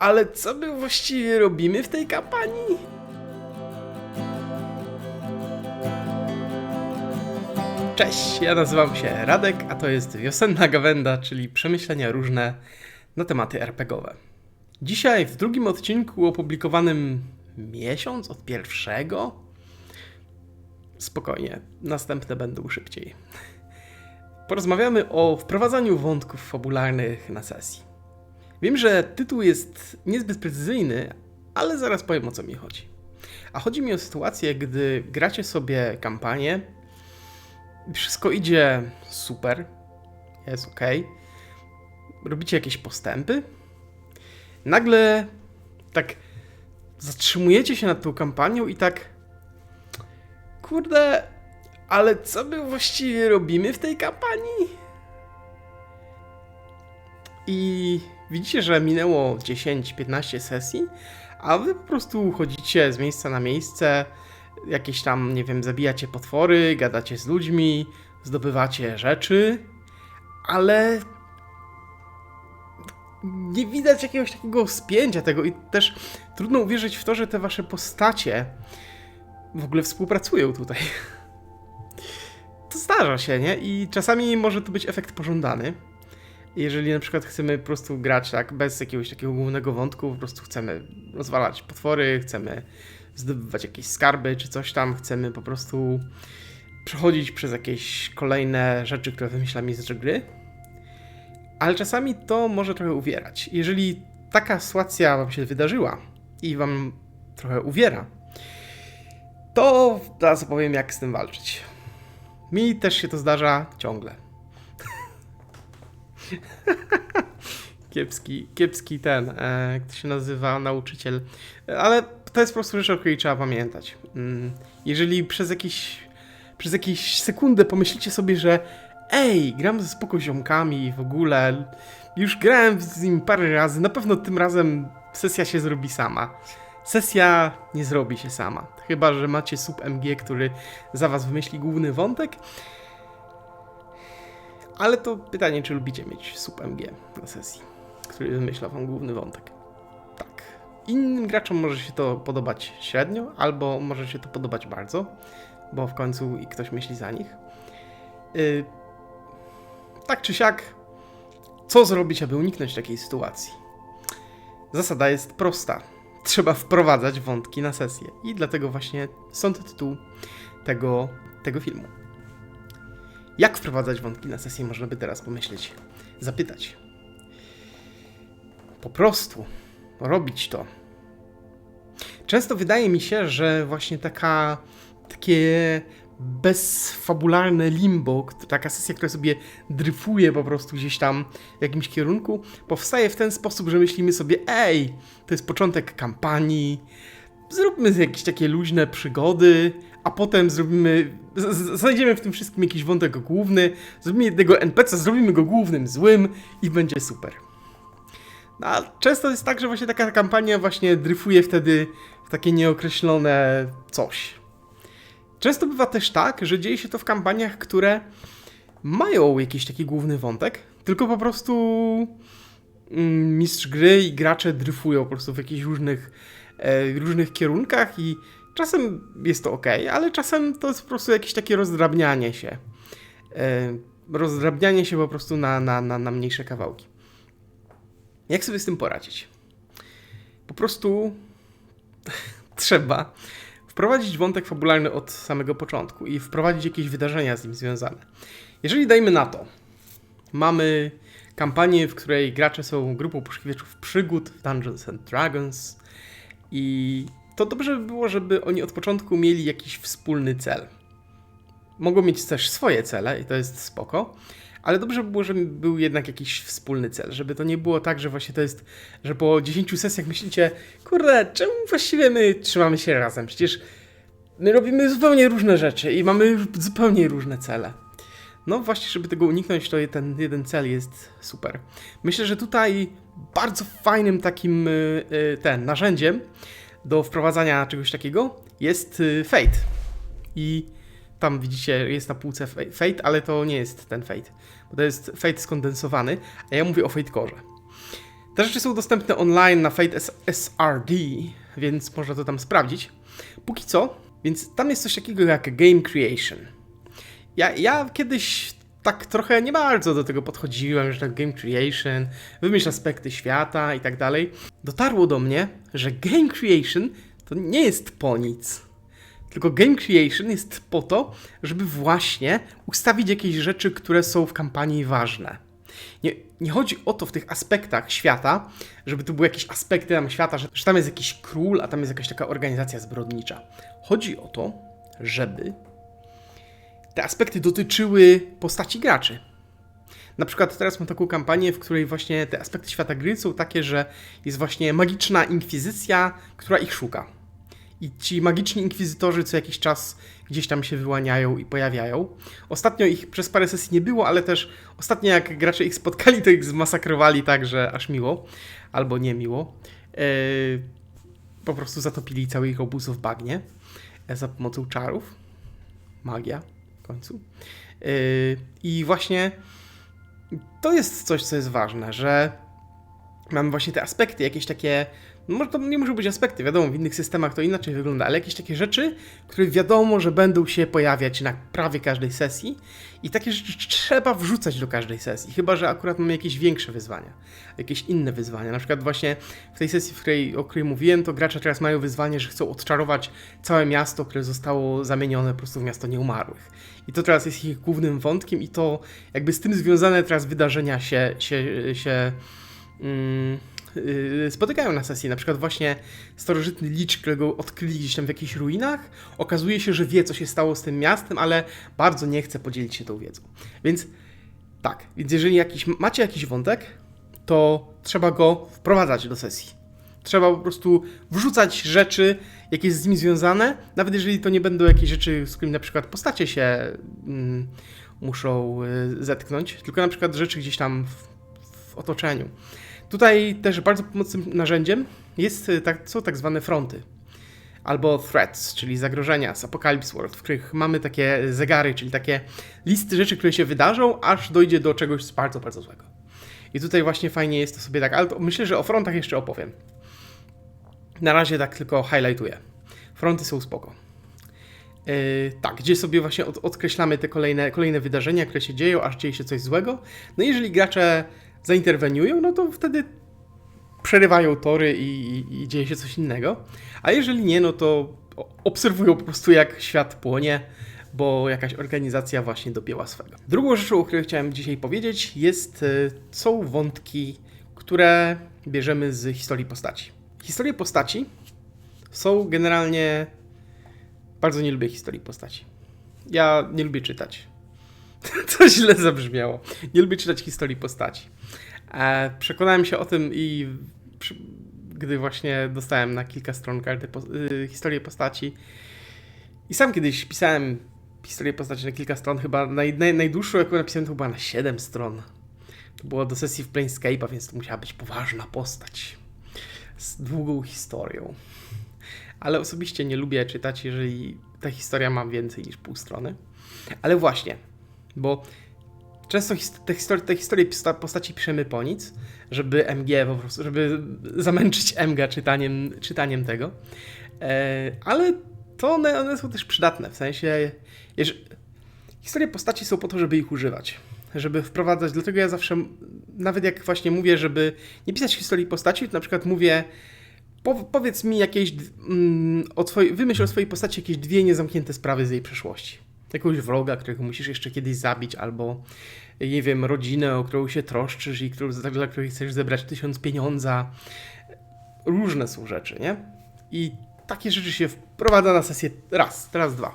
Ale co my właściwie robimy w tej kampanii? Cześć, ja nazywam się Radek, a to jest Wiosenna Gawenda, czyli przemyślenia różne na tematy RPGowe. Dzisiaj w drugim odcinku opublikowanym miesiąc od pierwszego. Spokojnie, następne będą szybciej. Porozmawiamy o wprowadzaniu wątków fabularnych na sesji. Wiem, że tytuł jest niezbyt precyzyjny, ale zaraz powiem o co mi chodzi. A chodzi mi o sytuację, gdy gracie sobie kampanię, wszystko idzie super, jest ok, robicie jakieś postępy, nagle tak zatrzymujecie się nad tą kampanią i tak kurde, ale co my właściwie robimy w tej kampanii? I widzicie, że minęło 10-15 sesji, a wy po prostu chodzicie z miejsca na miejsce, jakieś tam, nie wiem, zabijacie potwory, gadacie z ludźmi, zdobywacie rzeczy, ale nie widać jakiegoś takiego spięcia tego i też trudno uwierzyć w to, że te wasze postacie w ogóle współpracują tutaj. To zdarza się, nie? I czasami może to być efekt pożądany. Jeżeli na przykład chcemy po prostu grać tak bez jakiegoś takiego głównego wątku, po prostu chcemy rozwalać potwory, chcemy zdobywać jakieś skarby czy coś tam, chcemy po prostu przechodzić przez jakieś kolejne rzeczy, które wymyśla mistrz gry. Ale czasami to może trochę uwierać. Jeżeli taka sytuacja wam się wydarzyła i wam trochę uwiera, to teraz opowiem, jak z tym walczyć. Mi też się to zdarza ciągle. kiepski, kiepski ten, e, jak to się nazywa, nauczyciel. Ale to jest po prostu rzecz, o której trzeba pamiętać. Mm, Jeżeli przez jakiś, przez jakieś sekundę pomyślicie sobie, że ej, gram ze spoko ziomkami w ogóle, już grałem z nim parę razy, na pewno tym razem sesja się zrobi sama. Sesja nie zrobi się sama. Chyba, że macie sub MG, który za was wymyśli główny wątek. Ale to pytanie, czy lubicie mieć sub MG na sesji, który wymyśla wam główny wątek. Tak. Innym graczom może się to podobać średnio, albo może się to podobać bardzo, bo w końcu i ktoś myśli za nich. Yy, tak czy siak, co zrobić, aby uniknąć takiej sytuacji? Zasada jest prosta. Trzeba wprowadzać wątki na sesję. I dlatego właśnie stąd tytuł tego, tego filmu. Jak wprowadzać wątki na sesję, można by teraz pomyśleć, zapytać. Po prostu robić to. Często wydaje mi się, że właśnie taka, takie bezfabularne limbo, taka sesja, która sobie dryfuje po prostu gdzieś tam w jakimś kierunku, powstaje w ten sposób, że myślimy sobie, ej, to jest początek kampanii, zróbmy jakieś takie luźne przygody, a potem zrobimy, znajdziemy w tym wszystkim jakiś wątek główny, zrobimy jednego NPC, zrobimy go głównym złym i będzie super. No, a często jest tak, że właśnie taka kampania właśnie dryfuje wtedy w takie nieokreślone coś. Często bywa też tak, że dzieje się to w kampaniach, które mają jakiś taki główny wątek, tylko po prostu mm, mistrz gry i gracze dryfują po prostu w jakichś różnych, e, różnych kierunkach i czasem jest to ok, ale czasem to jest po prostu jakieś takie rozdrabnianie się. E, rozdrabnianie się po prostu na, na, na, na mniejsze kawałki. Jak sobie z tym poradzić? Po prostu trzeba wprowadzić wątek fabularny od samego początku i wprowadzić jakieś wydarzenia z nim związane. Jeżeli dajmy na to, mamy kampanię, w której gracze są grupą poszukiwaczów przygód w Dungeons and Dragons i to dobrze by było, żeby oni od początku mieli jakiś wspólny cel. Mogą mieć też swoje cele i to jest spoko, ale dobrze by było, żeby był jednak jakiś wspólny cel, żeby to nie było tak, że właśnie to jest, że po 10 sesjach myślicie, kurde, czemu właściwie my trzymamy się razem? Przecież my robimy zupełnie różne rzeczy i mamy zupełnie różne cele. No właśnie, żeby tego uniknąć, to ten jeden cel jest super. Myślę, że tutaj bardzo fajnym takim y, y, ten narzędziem do wprowadzania czegoś takiego jest y, Fate. I tam widzicie, jest na półce Fa- Fate, ale to nie jest ten Fate, bo to jest Fate skondensowany, a ja mówię o Fate Core. Te rzeczy są dostępne online na Fate SRD, więc można to tam sprawdzić. Póki co, więc tam jest coś takiego jak game creation. Ja, ja kiedyś tak trochę nie bardzo do tego podchodziłem, że tak game creation, wymyśl aspekty świata i tak dalej. Dotarło do mnie, że game creation to nie jest po nic. Tylko game creation jest po to, żeby właśnie ustawić jakieś rzeczy, które są w kampanii ważne. Nie, nie chodzi o to w tych aspektach świata, żeby tu były jakieś aspekty tam świata, że, że tam jest jakiś król, a tam jest jakaś taka organizacja zbrodnicza. Chodzi o to, żeby te aspekty dotyczyły postaci graczy. Na przykład teraz mam taką kampanię, w której właśnie te aspekty świata gry są takie, że jest właśnie magiczna inkwizycja, która ich szuka. I ci magiczni inkwizytorzy co jakiś czas gdzieś tam się wyłaniają i pojawiają. Ostatnio ich przez parę sesji nie było, ale też ostatnio jak gracze ich spotkali, to ich zmasakrowali tak, że aż miło. Albo nie miło. Yy, po prostu zatopili cały ich obóz w bagnie e, za pomocą czarów. Magia w końcu. Yy, I właśnie to jest coś, co jest ważne, że mamy właśnie te aspekty, jakieś takie. No może to nie muszą być aspekty, wiadomo, w innych systemach to inaczej wygląda, ale jakieś takie rzeczy, które wiadomo, że będą się pojawiać na prawie każdej sesji i takie rzeczy trzeba wrzucać do każdej sesji, chyba że akurat mamy jakieś większe wyzwania, jakieś inne wyzwania. Na przykład właśnie w tej sesji, w której, o której mówiłem, to gracze teraz mają wyzwanie, że chcą odczarować całe miasto, które zostało zamienione po prostu w miasto nieumarłych. I to teraz jest ich głównym wątkiem i to jakby z tym związane teraz wydarzenia się, się, się mm, spotykają na sesji. Na przykład właśnie starożytny licz, którego odkryli gdzieś tam w jakichś ruinach, okazuje się, że wie, co się stało z tym miastem, ale bardzo nie chce podzielić się tą wiedzą. Więc tak, więc jeżeli jakiś, macie jakiś wątek, to trzeba go wprowadzać do sesji. Trzeba po prostu wrzucać rzeczy, jakie z nim związane, nawet jeżeli to nie będą jakieś rzeczy, z którymi na przykład postacie się mm, muszą y, zetknąć, tylko na przykład rzeczy gdzieś tam w, w otoczeniu. Tutaj też bardzo pomocnym narzędziem jest, y, tak, są tak zwane fronty. Albo threats, czyli zagrożenia z Apocalypse World, w których mamy takie zegary, czyli takie listy rzeczy, które się wydarzą, aż dojdzie do czegoś bardzo, bardzo złego. I tutaj właśnie fajnie jest to sobie tak, ale myślę, że o frontach jeszcze opowiem. Na razie tak tylko highlightuję. Fronty są spoko. Yy, tak, gdzie sobie właśnie od, odkreślamy te kolejne, kolejne wydarzenia, które się dzieją, aż dzieje się coś złego. No i jeżeli gracze zainterweniują, no to wtedy przerywają tory i, i, i dzieje się coś innego. A jeżeli nie, no to obserwują po prostu jak świat płonie, bo jakaś organizacja właśnie dopięła swego. Drugą rzeczą, o której chciałem dzisiaj powiedzieć, jest, y, są wątki, które bierzemy z historii postaci. Historie postaci są generalnie. Bardzo nie lubię historii postaci. Ja nie lubię czytać. To źle zabrzmiało. Nie lubię czytać historii postaci. E, przekonałem się o tym i gdy właśnie dostałem na kilka stron karty po, y, historię postaci. I sam kiedyś pisałem historię postaci na kilka stron, chyba naj, naj, najdłuższą, jaką napisałem, to była na 7 stron. To było do sesji w Planescape'a, więc to musiała być poważna postać z długą historią. Ale osobiście nie lubię czytać, jeżeli ta historia ma więcej niż pół strony. Ale właśnie, bo często te, histori- te historie posta- postaci piszemy po nic, żeby MG po prostu, żeby zamęczyć MG czytaniem, czytaniem tego. E, ale to one, one są też przydatne, w sensie, jeżeli, historie postaci są po to, żeby ich używać, żeby wprowadzać, dlatego ja zawsze, nawet jak właśnie mówię, żeby nie pisać historii postaci, to na przykład mówię, po, powiedz mi jakieś, mm, o twojej, wymyśl o swojej postaci jakieś dwie niezamknięte sprawy z jej przeszłości. Jakiegoś wroga, którego musisz jeszcze kiedyś zabić, albo nie wiem, rodzinę, o którą się troszczysz i którą, dla której chcesz zebrać tysiąc pieniądza. Różne są rzeczy, nie? I takie rzeczy się wprowadza na sesję raz, teraz dwa.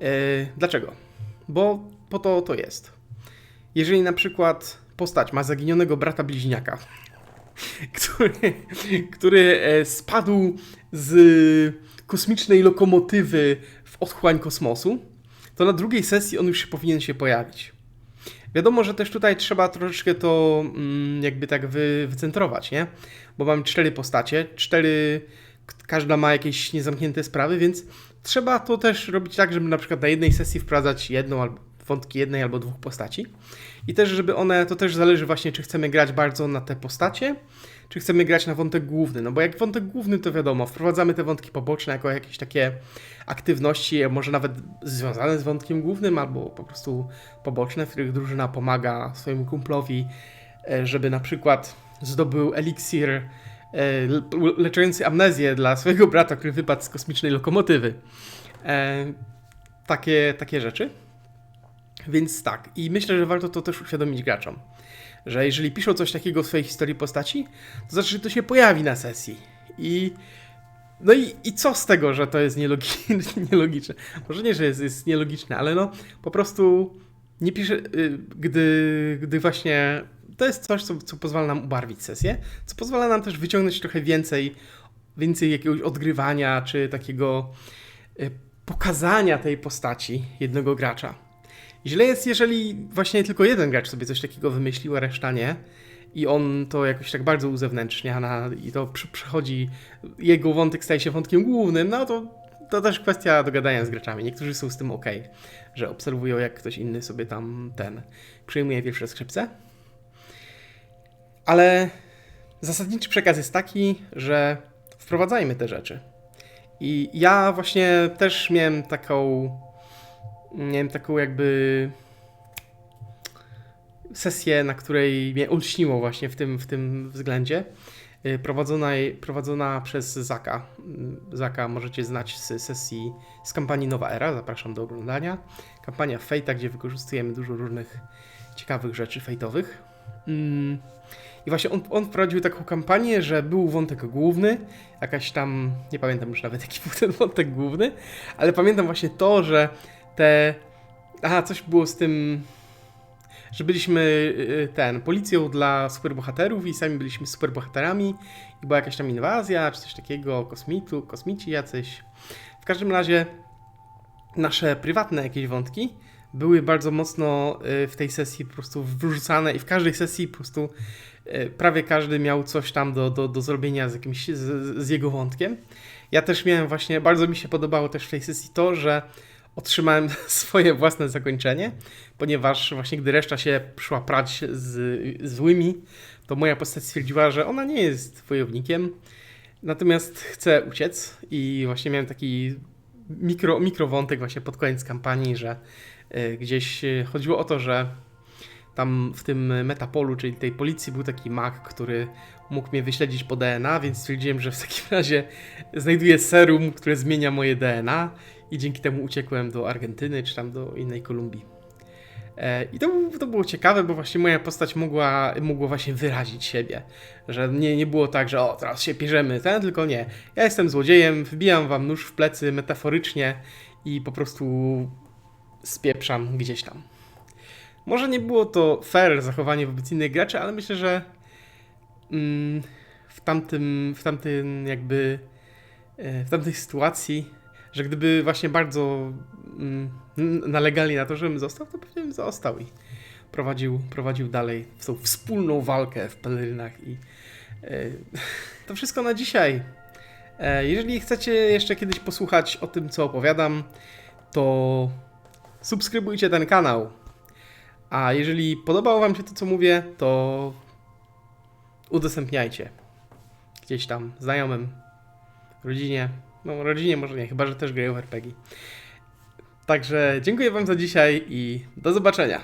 Yy, dlaczego? Bo po to to jest. Jeżeli na przykład postać ma zaginionego brata bliźniaka, który, który e, spadł z kosmicznej lokomotywy w otchłań kosmosu, to na drugiej sesji on już się powinien się pojawić. Wiadomo, że też tutaj trzeba troszeczkę to mm, jakby tak wy, wycentrować, nie? Bo mamy cztery postacie, cztery, każda ma jakieś niezamknięte sprawy, więc trzeba to też robić tak, żeby na przykład na jednej sesji wprowadzać jedną albo wątki jednej albo dwóch postaci. I też, żeby one, to też zależy właśnie, czy chcemy grać bardzo na te postacie, czy chcemy grać na wątek główny. No bo jak wątek główny, to wiadomo, wprowadzamy te wątki poboczne jako jakieś takie aktywności, może nawet związane z wątkiem głównym, albo po prostu poboczne, w których drużyna pomaga swojemu kumplowi, e, żeby na przykład zdobył eliksir e, le- leczający amnezję dla swojego brata, który wypadł z kosmicznej lokomotywy. E, takie, takie rzeczy. Więc tak, i myślę, że warto to też uświadomić graczom, że jeżeli piszą coś takiego w swojej historii postaci, to znaczy, że to się pojawi na sesji. I no i, i co z tego, że to jest nielogi nielogiczne? Może nie, że jest, jest nielogiczne, ale no po prostu nie piszę, y, gdy, gdy właśnie to jest coś, co, co pozwala nam ubarwić sesję, co pozwala nam też wyciągnąć trochę więcej, więcej jakiegoś odgrywania, czy takiego y, pokazania tej postaci jednego gracza. Źle jest, jeżeli właśnie tylko jeden gracz sobie coś takiego wymyślił, a reszta nie. I on to jakoś tak bardzo uzewnętrznia na, i to przechodzi, jego wątek staje się wątkiem głównym, no to, to też kwestia dogadania z graczami. Niektórzy są z tym ok, że obserwują jak ktoś inny sobie tam ten przyjmuje pierwsze skrzypce. Ale zasadniczy przekaz jest taki, że wprowadzajmy te rzeczy. I ja właśnie też miałem taką, miałem taką jakby sesję, na której mnie olśniło właśnie w tym, w tym względzie. Y, Prowadzona, prowadzona przez Zaka. Y, Zaka możecie znać z sesji z kampanii Nowa Era. Zapraszam do oglądania. Kampania Fejta, gdzie wykorzystujemy dużo różnych ciekawych rzeczy fejtowych. Mm, I właśnie on, on wprowadził taką kampanię, że był wątek główny, jakaś tam, nie pamiętam już nawet jaki był ten wątek główny, ale pamiętam właśnie to, że te. Aha, coś było z tym, że byliśmy y, ten, policją dla superbohaterów i sami byliśmy superbohaterami i była jakaś tam inwazja, czy coś takiego, kosmitu, kosmici jacyś. W każdym razie nasze prywatne jakieś wątki były bardzo mocno y, w tej sesji po prostu wrzucane i w każdej sesji po prostu y, prawie każdy miał coś tam do, do, do zrobienia z jakimś, z, z jego wątkiem. Ja też miałem właśnie, bardzo mi się podobało też w tej sesji to, że otrzymałem swoje własne zakończenie, ponieważ właśnie gdy reszta się szła prać z złymi, to moja postać stwierdziła, że ona nie jest wojownikiem, natomiast chce uciec i właśnie miałem taki mikro, mikrowątek właśnie pod koniec kampanii, że y, gdzieś chodziło o to, że tam w tym metapolu, czyli tej policji był taki mag, który mógł mnie wyśledzić po DNA, więc stwierdziłem, że w takim razie znajduję serum, które zmienia moje DNA i dzięki temu uciekłem do Argentyny czy tam do innej Kolumbii. E, I to, to było ciekawe, bo właśnie moja postać mogła, mogła właśnie wyrazić siebie. Że nie, nie było tak, że o, teraz się pierzemy, ten, tylko nie. Ja jestem złodziejem, wbijam wam nóż w plecy metaforycznie i po prostu spieprzam gdzieś tam. Może nie było to fair zachowanie wobec innych graczy, ale myślę, że mm, w tamtym, w tamtym jakby, e, w tamtej sytuacji, że gdyby właśnie bardzo mm, nalegali na to, żebym został, to pewnie bym został i prowadził, prowadził dalej tą wspólną walkę w pelerynach i e, to wszystko na dzisiaj. E, jeżeli chcecie jeszcze kiedyś posłuchać o tym, co opowiadam, to subskrybujcie ten kanał. A jeżeli podobało Wam się to, co mówię, to udostępniajcie. Gdzieś tam znajomym, rodzinie. No, rodzinie może nie, chyba że też grają w RPG. Także dziękuję Wam za dzisiaj i do zobaczenia.